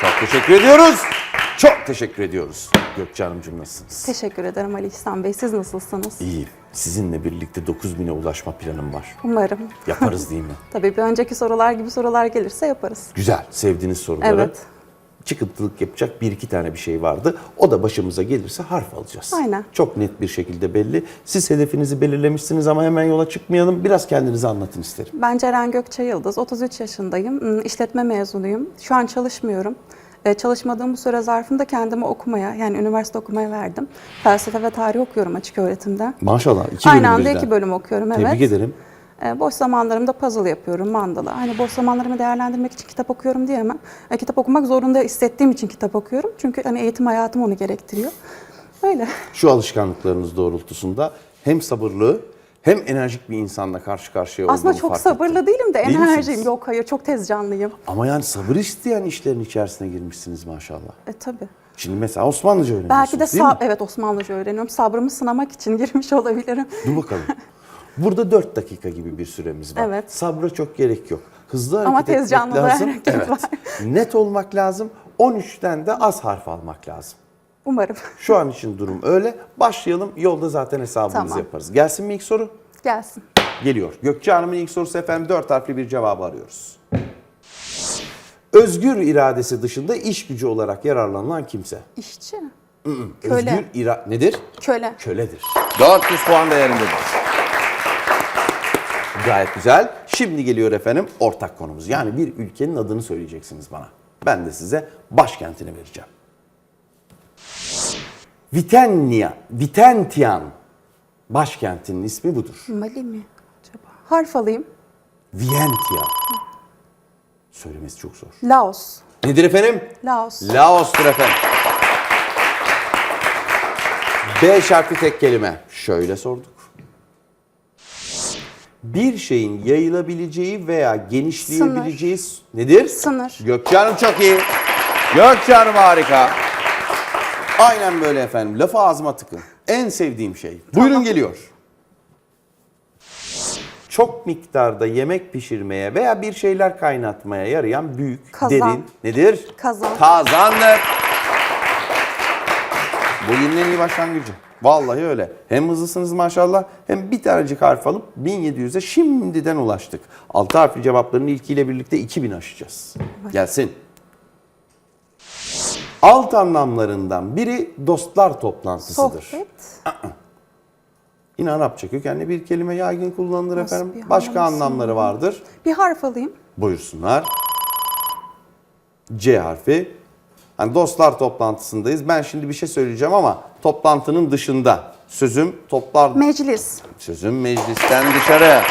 Çok teşekkür ediyoruz. Çok teşekkür ediyoruz. Gökçe Hanımcığım nasılsınız? Teşekkür ederim Ali İhsan Bey. Siz nasılsınız? İyi. Sizinle birlikte 9000'e ulaşma planım var. Umarım. Yaparız değil mi? Tabii bir önceki sorular gibi sorular gelirse yaparız. Güzel. Sevdiğiniz soruları. Evet. Çıkıntılık yapacak bir iki tane bir şey vardı. O da başımıza gelirse harf alacağız. Aynen. Çok net bir şekilde belli. Siz hedefinizi belirlemişsiniz ama hemen yola çıkmayalım. Biraz kendinizi anlatın isterim. Ben Ceren Gökçe Yıldız, 33 yaşındayım. Hmm, İşletme mezunuyum. Şu an çalışmıyorum. Ee, Çalışmadığım bu süre zarfında kendimi okumaya, yani üniversite okumaya verdim. Felsefe ve tarih okuyorum açık öğretimde. Maşallah. iki Aynı bölüm anda birden. iki bölüm okuyorum, evet. Tebrik ederim. Ee, Boş zamanlarımda puzzle yapıyorum, mandala. Hani boş zamanlarımı değerlendirmek için kitap okuyorum diyemem. E, kitap okumak zorunda hissettiğim için kitap okuyorum. Çünkü hani eğitim hayatım onu gerektiriyor. Öyle. Şu alışkanlıklarınız doğrultusunda hem sabırlı hem enerjik bir insanla karşı karşıya olduğumu Aslında çok fark sabırlı ettim. değilim de Değil misiniz? Yok hayır çok tez canlıyım. Ama yani sabır isteyen işlerin içerisine girmişsiniz maşallah. E tabii. Şimdi mesela Osmanlıca öğreniyorsunuz Belki de değil mi? evet Osmanlıca öğreniyorum. Sabrımı sınamak için girmiş olabilirim. Dur bakalım. Burada 4 dakika gibi bir süremiz var. Evet. Sabra çok gerek yok. Hızlı hareket Ama etmek tez canlılığa lazım. hareket evet. var. Net olmak lazım. 13'ten de az harf almak lazım. Umarım. Şu an için durum öyle. Başlayalım. Yolda zaten hesabımızı Tamam. yaparız. Gelsin mi ilk soru? Gelsin. Geliyor. Gökçe Hanım'ın ilk sorusu efendim 4 harfli bir cevabı arıyoruz. Özgür iradesi dışında iş gücü olarak yararlanılan kimse. İşçi. Köle. Özgür ira nedir? Köle. Köledir. 400 puan değerindedir. Gayet güzel. Şimdi geliyor efendim ortak konumuz. Yani bir ülkenin adını söyleyeceksiniz bana. Ben de size başkentini vereceğim. Vitenia, Vitentian başkentinin ismi budur. Mali mi acaba? Harf alayım. Vientiane. Söylemesi çok zor. Laos. Nedir efendim? Laos. Laos'tur efendim. B şarkı tek kelime. Şöyle sorduk. Bir şeyin yayılabileceği veya genişleyebileceği s- nedir? Sınır. Gökçe Hanım çok iyi. Gökçe Hanım harika. Aynen böyle efendim. Lafı ağzıma tıkın. En sevdiğim şey. Buyurun geliyor. Çok miktarda yemek pişirmeye veya bir şeyler kaynatmaya yarayan büyük, Kazan. derin nedir? Kazan. Kazandır. Bugünün en iyi başlangıcı. Vallahi öyle. Hem hızlısınız maşallah hem bir tanecik harf alıp 1700'e şimdiden ulaştık. Altı harfli cevapların ilkiyle birlikte 2000 aşacağız. Gelsin. Alt anlamlarından biri dostlar toplantısıdır. Sohbet. Yine Arapça kökenli bir kelime yaygın kullanılır Nasıl efendim. bir Başka anlamı anlamları vardır. Bir harf alayım. Buyursunlar. C harfi. Hani dostlar toplantısındayız. Ben şimdi bir şey söyleyeceğim ama toplantının dışında. Sözüm toplar Meclis. sözüm meclisten dışarı.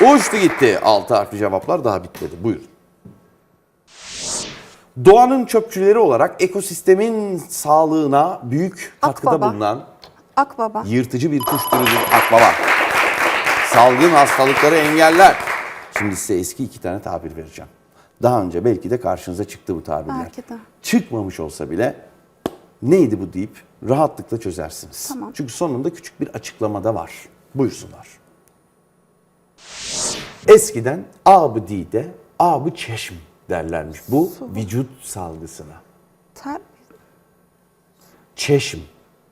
Uçtu gitti. Altı harfli cevaplar daha bitmedi. Buyurun. Doğanın çöpçüleri olarak ekosistemin sağlığına büyük katkıda Akbaba. bulunan Akbaba. yırtıcı bir kuş türüdür akbaba. Salgın hastalıkları engeller. Şimdi size eski iki tane tabir vereceğim. Daha önce belki de karşınıza çıktı bu tabirler. Belki de. Çıkmamış olsa bile neydi bu deyip rahatlıkla çözersiniz. Tamam. Çünkü sonunda küçük bir açıklamada var. Buyursunlar. Eskiden ab dide, ab çeşm derlermiş bu vücut salgısına. Ter. Çeşm.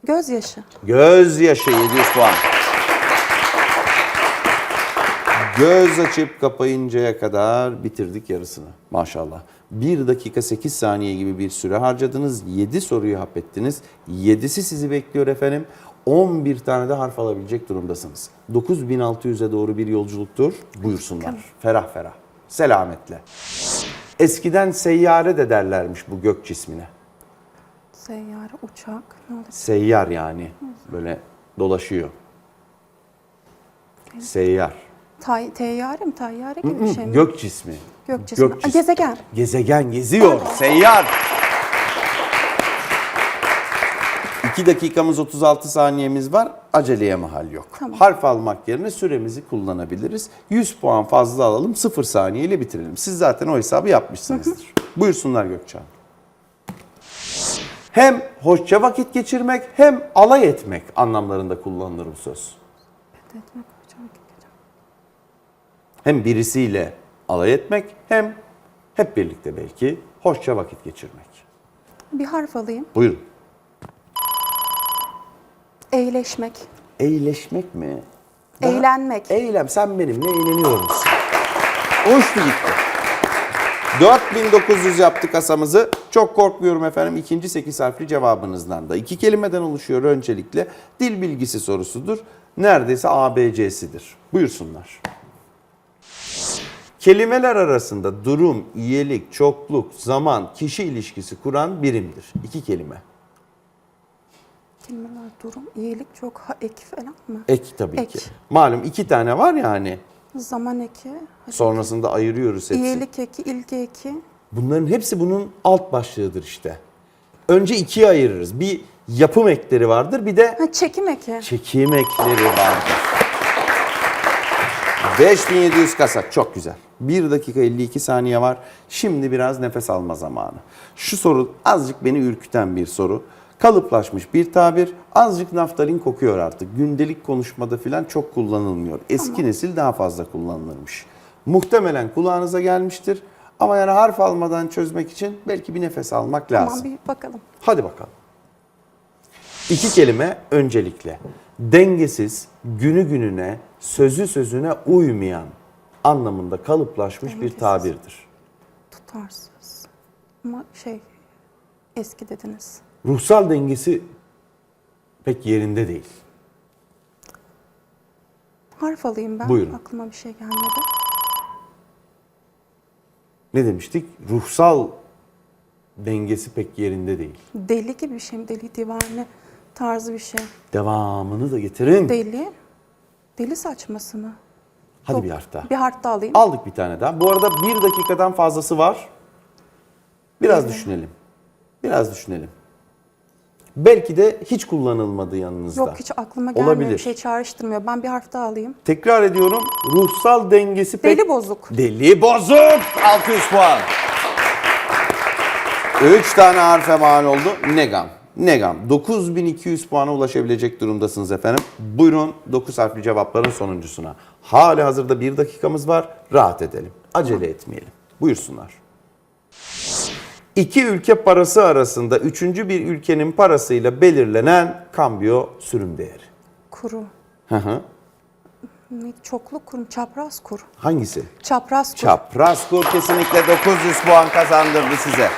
Gözyaşı. Gözyaşı 700 puan. Göz açıp kapayıncaya kadar bitirdik yarısını. Maşallah. 1 dakika 8 saniye gibi bir süre harcadınız. 7 soruyu hap ettiniz. 7'si sizi bekliyor efendim. 11 tane de harf alabilecek durumdasınız. 9600'e doğru bir yolculuktur. Buyursunlar. Ferah ferah. Selametle. Eskiden seyyare de derlermiş bu gök cismine. Seyyare, uçak. Ne olacak? Seyyar yani. Böyle dolaşıyor. Seyyar. Tay, teyyare mi? Tayyare gibi bir şey mi? Gök cismi. Gök cismi. Aa, gezegen. Gezegen geziyor. Seyyar. 2 dakikamız 36 saniyemiz var. Aceleye mahal yok. Tamam. Harf almak yerine süremizi kullanabiliriz. 100 puan fazla alalım. 0 saniyeyle bitirelim. Siz zaten o hesabı yapmışsınızdır. Buyursunlar Gökçen. Hem hoşça vakit geçirmek hem alay etmek anlamlarında kullanılır bu söz. Etmek, uçak, gezegen. Hem birisiyle alay etmek hem Hep birlikte belki hoşça vakit geçirmek. Bir harf alayım. Buyurun. Eğleşmek. Eğleşmek mi? Daha- Eğlenmek. Eylem sen benimle eğleniyor musun? Uçtu gitti. 4900 yaptık kasamızı. Çok korkmuyorum efendim. İkinci 8 harfli cevabınızdan da. İki kelimeden oluşuyor öncelikle. Dil bilgisi sorusudur. Neredeyse ABC'sidir. Buyursunlar. Kelimeler arasında durum, iyilik, çokluk, zaman, kişi ilişkisi kuran birimdir. İki kelime. Kelimeler durum, iyilik çok ha, eki falan mı? Ek tabii Ek. ki. Malum iki tane var ya hani. Zaman eki, hadi. Sonrasında ayırıyoruz hepsini. iyilik eki, ilgi eki. Bunların hepsi bunun alt başlığıdır işte. Önce ikiye ayırırız. Bir yapım ekleri vardır, bir de Ha, çekim eki. çekim ekleri vardır. 5700 kasa çok güzel. 1 dakika 52 saniye var. Şimdi biraz nefes alma zamanı. Şu soru azıcık beni ürküten bir soru. Kalıplaşmış bir tabir. Azıcık naftalin kokuyor artık. Gündelik konuşmada falan çok kullanılmıyor. Eski nesil daha fazla kullanılırmış. Muhtemelen kulağınıza gelmiştir. Ama yani harf almadan çözmek için belki bir nefes almak lazım. Tamam bir bakalım. Hadi bakalım. İki kelime öncelikle. Dengesiz, günü gününe, sözü sözüne uymayan anlamında kalıplaşmış bir tabirdir. Tutarsız. Ama şey eski dediniz. Ruhsal dengesi pek yerinde değil. Harf alayım ben. Buyurun. Aklıma bir şey gelmedi. Ne demiştik? Ruhsal dengesi pek yerinde değil. Deli gibi bir şey mi? Deli divane tarzı bir şey. Devamını da getirin. Deli. Deli saçması mı? Hadi Yok. bir harf daha. Bir harf daha alayım. Aldık bir tane daha. Bu arada bir dakikadan fazlası var. Biraz düşünelim. Biraz düşünelim. Belki de hiç kullanılmadı yanınızda. Yok hiç aklıma gelmiyor. Olabilir. Bir şey çağrıştırmıyor. Ben bir harf daha alayım. Tekrar ediyorum. Ruhsal dengesi pek... Deli bozuk. Deli bozuk. 600 puan. 3 tane harfe mal oldu. Negam. Negam. 9200 puana ulaşabilecek durumdasınız efendim. Buyurun 9 harfli cevapların sonuncusuna. Hali hazırda 1 dakikamız var. Rahat edelim. Acele etmeyelim. Buyursunlar. İki ülke parası arasında üçüncü bir ülkenin parasıyla belirlenen kambiyo sürüm değeri. Kuru. Hı hı. Çoklu kurum. Çapraz kur. Hangisi? Çapraz kur. Çapraz kur kesinlikle 900 puan kazandırdı size.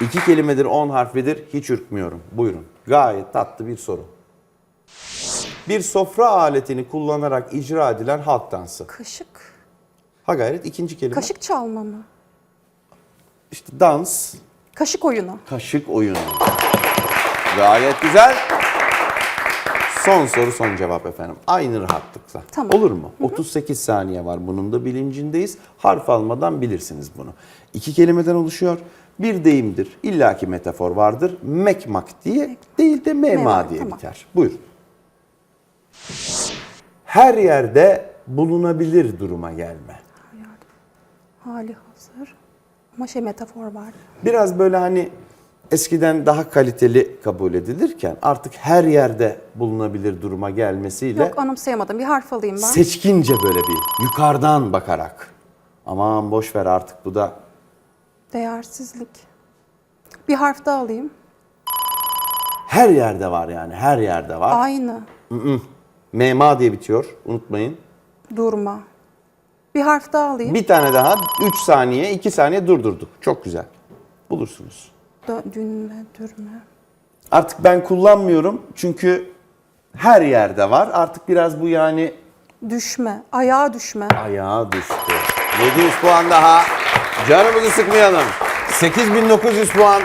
İki kelimedir, 10 harflidir. Hiç ürkmüyorum. Buyurun. Gayet tatlı bir soru. Bir sofra aletini kullanarak icra edilen halk dansı. Kaşık. Ha gayret ikinci kelime. Kaşık çalma mı? İşte dans, Kaşık oyunu. kaşık oyunu. Gayet güzel. Son soru son cevap efendim. Aynı rahatlıkla. Tamam. Olur mu? 38 saniye var bunun da bilincindeyiz. Harf almadan bilirsiniz bunu. İki kelimeden oluşuyor. Bir deyimdir. İllaki metafor vardır. Mekmak diye değil de mema Mema, diye tamam. biter. Buyurun. Her yerde bulunabilir duruma gelme. Hali hazır. Ama şey metafor var. Biraz böyle hani eskiden daha kaliteli kabul edilirken artık her yerde bulunabilir duruma gelmesiyle Yok anımsayamadım. Bir harf alayım ben. seçkince böyle bir yukarıdan bakarak aman boş ver artık bu da Değersizlik. Bir harf daha alayım. her yerde var yani her yerde var. Aynı. Mema diye bitiyor unutmayın. Durma. Bir harf daha alayım. Bir tane daha 3 saniye 2 saniye durdurduk. Çok güzel. Bulursunuz. Dö- dünme, dürme. Artık ben kullanmıyorum çünkü her yerde var. Artık biraz bu yani Düşme. Ayağa düşme. ayağa düştü. 700 puan daha. Canımızı sıkmayalım. 8900 puan.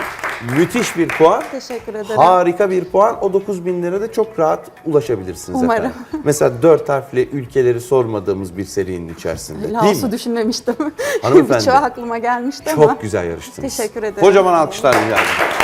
Müthiş bir puan. Teşekkür ederim. Harika bir puan. O 9000 lira da çok rahat ulaşabilirsiniz Umarım. efendim. Mesela 4 harfli ülkeleri sormadığımız bir serinin içerisinde. Değil Laos'u mi? düşünmemiştim. Hanımefendi. Birçoğu aklıma gelmişti ama. Çok güzel yarıştınız. Teşekkür ederim. Kocaman alkışlar rica ederim.